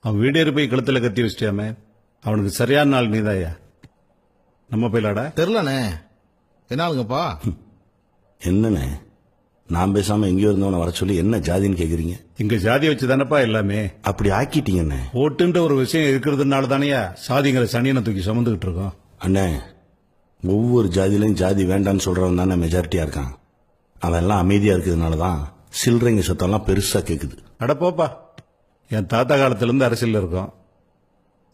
அவன் வீடேறி போய் கழுத்துல கத்தி வச்சிட்டியாமே? அவனுக்கு சரியான நாள் நீதாயா? நம்ம போயிலாடா. தெரிலண்ணே. என்ன ஆளுங்கப்பா என்னண்ணே? நான் பேசாம எங்கேயோ இருந்தவனை வர சொல்லி என்ன ஜாதின்னு கேக்குறீங்க? இங்க ஜாதி வச்சு தானப்பா எல்லாமே? அப்படி ஆக்கிட்டீங்கண்ணே. ஓட்டுன்ற ஒரு விஷயம் இருக்கிறதுனால தானேயா சாதிங்கிற சனியனை தூக்கி சுமந்துகிட்டு இருக்கோம்? அண்ணே ஒவ்வொரு ஜாதியிலையும் ஜாதி வேண்டான்னு சொல்றவன் தானே மெஜாரிட்டியா இருக்கான். அவன் எல்லாம் அமைதியா இருக்கிறதுனால தான் சில்லறைங்க சத்தம்லாம் பெருசா கேக்குது. அட போப்பா. என் தாத்தா காலத்துல அரசியலில் அரசியல் இருக்கோம்.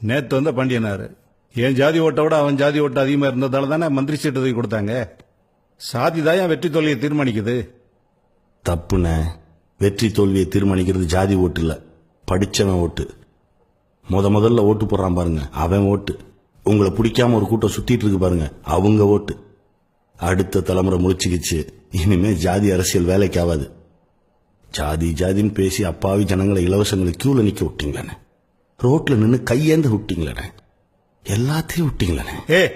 நேத்து வந்த பாண்டியனார். என் ஜாதி ஓட்டை விட அவன் ஜாதி ஓட்டு அதிகமாக இருந்ததால தானே மந்திரி சீட்டு தூக்கி கொடுத்தாங்க. சாதி தான் என் வெற்றி தோல்வியை தீர்மானிக்குது. தப்புண்ணே வெற்றி தோல்வியை தீர்மானிக்கிறது ஜாதி ஓட்டு இல்லை. படிச்சவன் ஓட்டு. முத முதல்ல ஓட்டு போடுறான் பாருங்க. அவன் ஓட்டு. உங்களை பிடிக்காம ஒரு கூட்டம் சுத்திட்டு இருக்கு பாருங்க. அவங்க ஓட்டு. அடுத்த தலைமுறை முடிச்சுக்கிச்சு இனிமே ஜாதி அரசியல் வேலைக்கு ஆகாது. ஜாதி ஜாதின்னு பேசி அப்பாவி ஜனங்களை இலவசங்களை கியூல நிக்க விட்டீங்களே ரோட்ல நின்னு கையேந்து விட்டீங்களே எல்லாத்தையும் விட்டீங்களே ஏ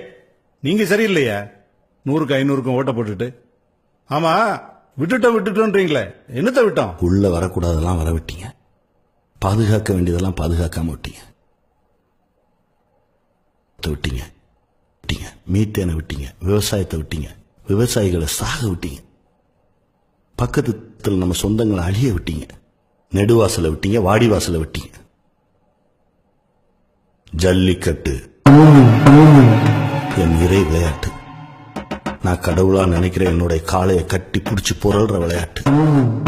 நீங்க சரியில்லையா. நூறுக்கு ஐநூறுக்கும் ஓட்ட போட்டுட்டு. ஆமா விட்டுட்டோம் விட்டுட்டோன்றீங்களே. என்னத்த விட்டோம்? உள்ள வரக்கூடாதெல்லாம் வர விட்டீங்க பாதுகாக்க வேண்டியதெல்லாம் பாதுகாக்காம விட்டீங்க. விட்டீங்க. விட்டீங்க. மீத்தேனை விட்டீங்க. விவசாயத்தை விட்டீங்க. விவசாயிகளை சாக விட்டீங்க. பக்கத்துல நம்ம சொந்தங்களை அழிய விட்டீங்க. நெடுவாசலை விட்டீங்க வாடிவாசலை விட்டீங்க. ஜல்லிக்கட்டு. என் இறை விளையாட்டு. நான் கடவுளா நினைக்கிற என்னுடைய காளையை கட்டி புடிச்சு புரள்ற விளையாட்டு.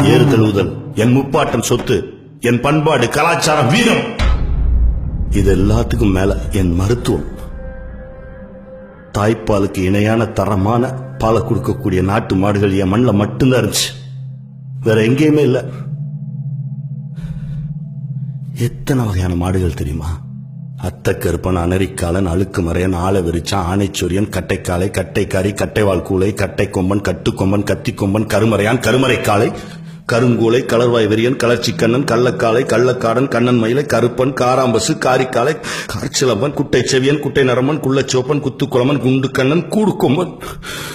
ஏறு தழுவுதல் என் முப்பாட்டன் சொத்து என் பண்பாடு கலாச்சாரம் வீரம். இது எல்லாத்துக்கும் மேல என் மருத்துவம். தாய்ப்பாலுக்கு இணையான தரமான பாலை கொடுக்கக்கூடிய நாட்டு மாடுகள் என் மண்ணில் மட்டும்தான் இருந்துச்சு. வேற எங்கேயுமே இல்ல. எத்தனை வகையான மாடுகள் தெரியுமா? அத்தக்கருப்பன் அனரிக்காலன் அழுக்கு மறையன் ஆல விரிச்சான் ஆனைச்சொரியன் கட்டைக்காலை கட்டைக்காரி கட்டைவால் கூலை கட்டை கொம்பன் கட்டுக்கொம்பன் கத்திக்கொம்பன் கருமறையான் கருமறைக்காலை கருங்கூலை கலர்வாய் வெறியன் கலர்ச்சிக்கண்ணன் கள்ளக்காலை கள்ளக்காடன் கண்ணன் மயிலை கருப்பன் காராம்பசு காரிக்காலை கார்ச்சிலம்பன் குட்டை செவியன் குட்டை நரம்பன் குள்ளச்சோப்பன் குத்துக்குளமன் குண்டுக்கண்ணன் கூடுக்கொம்பன்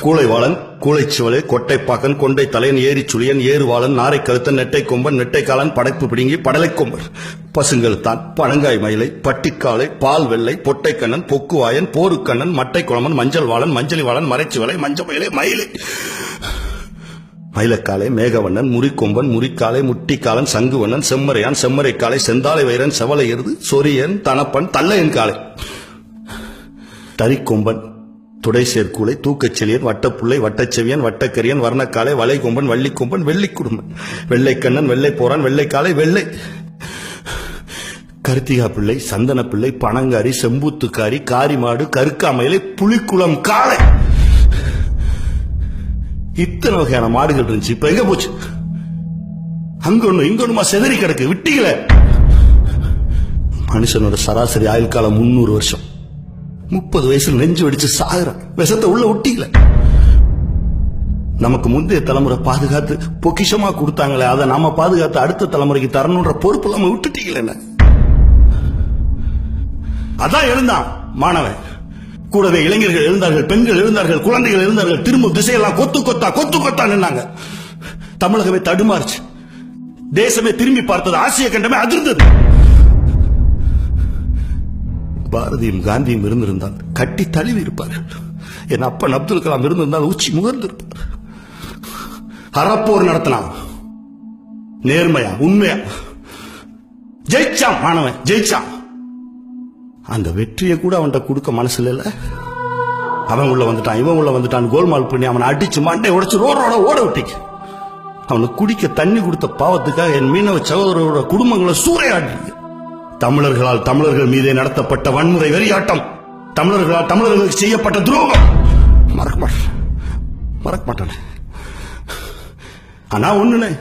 கூளைவாளன் கூளைச்சுவலை கொட்டைப்பாக்கன் கொண்டை தலையன் ஏரிச்சுளியன் ஏறுவாளன் நாரை கழுத்தன் நெட்டை கொம்பன் நெட்டைக்காலன் படைப்பு பிடுங்கி படலை கொம்பன் பசுங்கள் தான் பழங்காய் மயிலை பட்டிக்காலை பால் வெள்ளை பொட்டைக்கண்ணன் பொக்குவாயன் போருக்கண்ணன் மட்டை குளமன் மஞ்சள் வாழன் மஞ்சளி வாழன் மறைச்சுவலை மஞ்சள் மயிலை மயிலை. மயிலக்காலை மேகவண்ணன் முறிக்கொம்பன் முறிக்காலை முட்டிக்காலன் சங்குவண்ணன் செம்மறையான் செம்மறைக்காலை செந்தாலை வைரன் செவலை எருது சொரியன் தனப்பன் தல்லையன் காலை தரிக்கொம்பன் துடை சேர்க்கூலை தூக்கச்செலியன் வட்டப்புள்ளை வட்டச்செவியன் வட்டக்கரியன் வர்ணக்காலை வளைகொம்பன் வள்ளிக்கொம்பன் வெள்ளிக்குடும்பன். வெள்ளைக்கண்ணன் வெள்ளை போறான் வெள்ளைக்காலை வெள்ளை. கருத்திகா பிள்ளை சந்தன பிள்ளை பனங்காரி செம்பூத்துக்காரி காரிமாடு கருக்காமயிலை புலிக்குளம் காளை. இத்தனை வகையான மாடுகள் இருந்துச்சு. இப்ப எங்க போச்சு? அங்க ஒண்ணு இங்க ஒண்ணுமா செதறி கிடக்கு. விட்டீங்களே? மனுஷனோட சராசரி ஆயுள் காலம் முன்னூறு வருஷம். முப்பது வயசுல நெஞ்சு வெடிச்சு சாகுறான். விஷத்தை உள்ள ஒட்டிக்கல. நமக்கு முந்தைய தலைமுறை பாதுகாத்து பொக்கிஷமா கொடுத்தாங்களே அதை நாம பாதுகாத்து அடுத்த தலைமுறைக்கு தரணுன்ற பொறுப்பு நம்ம விட்டுட்டீங்களே அதான் எழுந்தான் மாணவன். கூடவே இளைஞர்கள் எழுந்தார்கள் பெண்கள் எழுந்தார்கள் குழந்தைகள் எழுந்தார்கள் திரும்ப திசையெல்லாம் கொத்து கொத்தா கொத்து கொத்தா நின்னாங்க. தமிழகமே தடுமாறுச்சு. தேசமே திரும்பி பார்த்தது ஆசிய கண்டமே அதிர்ந்தது. பாரதியும் காந்தியும் இருந்திருந்தால் கட்டி தழுவி இருப்பார்கள். என் அப்பன் அப்துல் கலாம் இருந்திருந்தால் உச்சி முகர்ந்திருப்பார். அறப்போர் நடத்தினான். நேர்மையா உண்மையா? ஜெயிச்சான் மாணவன் ஜெயிச்சான். அந்த வெற்றியை கூட அவன்கிட்ட கொடுக்க மனசுல இல்லை. அவன் உள்ள வந்துட்டான் இவன் உள்ள வந்துட்டான் கோல்மால் பண்ணி அவனை அடிச்சு மண்டை உடைச்சு ரோடோட ஓட விட்டீங்க. அவனுக்கு குடிக்க தண்ணி கொடுத்த பாவத்துக்காக என் மீனவ சகோதரரோட குடும்பங்களை சூறையாடுறீங்க தமிழர்களால் தமிழர்கள் மீதே நடத்தப்பட்ட வன்முறை வெறியாட்டம். தமிழர்களால் தமிழர்களுக்கு செய்யப்பட்ட துரோகம். மறக்க மாட்டேன். மறக்க மாட்டேன். ஆனா ஒண்ணுன்னு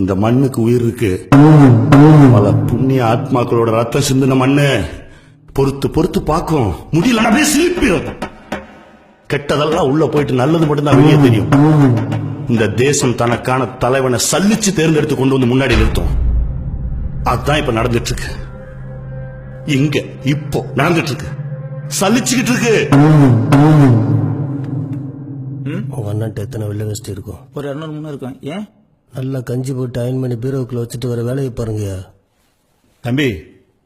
இந்த மண்ணுக்கு உயிர் இருக்கு. பல புண்ணிய ஆத்மாக்களோட ரத்தம் சிந்தின மண்ணு பொறுத்து பொறுத்து பார்க்கும். முடியல அப்படியே சிலிப்பிடும் கெட்டதெல்லாம் உள்ள போயிட்டு நல்லது மட்டும்தான் வெளியே தெரியும். இந்த தேசம் தனக்கான தலைவனை சல்லிச்சு தேர்ந்தெடுத்து கொண்டு வந்து முன்னாடி நிறுத்தும். அதுதான் இப்ப நடந்துட்டு இருக்கு இங்க இப்போ நடந்துட்டு இருக்கு. சலிச்சுக்கிட்டு இருக்கு எத்தனை வெள்ளை வெஸ்ட் இருக்கும்? ஒரு இரநூறு முன்னூறு இருக்கும். ஏன்? நல்லா கஞ்சி போட்டு அயன் பண்ணி பீரோவுக்குள்ள வச்சுட்டு வர வேலையை பாருங்க தம்பி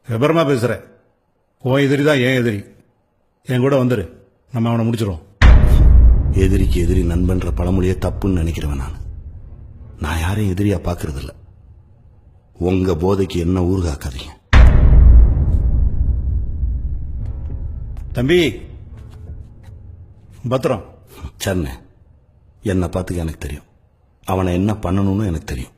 விபரமா பேசுற. உன் எதிரி தான் என் எதிரி. என் கூட வந்துரு. நம்ம அவனை முடிச்சிருவோம். எதிரிக்கு எதிரி நண்பன்ற பழமொழியே தப்புன்னு நினைக்கிறவன் நான். நான் யாரையும் எதிரியா பார்க்கறது இல்ல உங்க போதைக்கு என்ன ஊர்காக்காதீங்க தம்பி பத்திரம். சரணே என்னை பார்த்துக்க எனக்கு தெரியும். அவனை என்ன பண்ணணும்னு எனக்கு தெரியும்.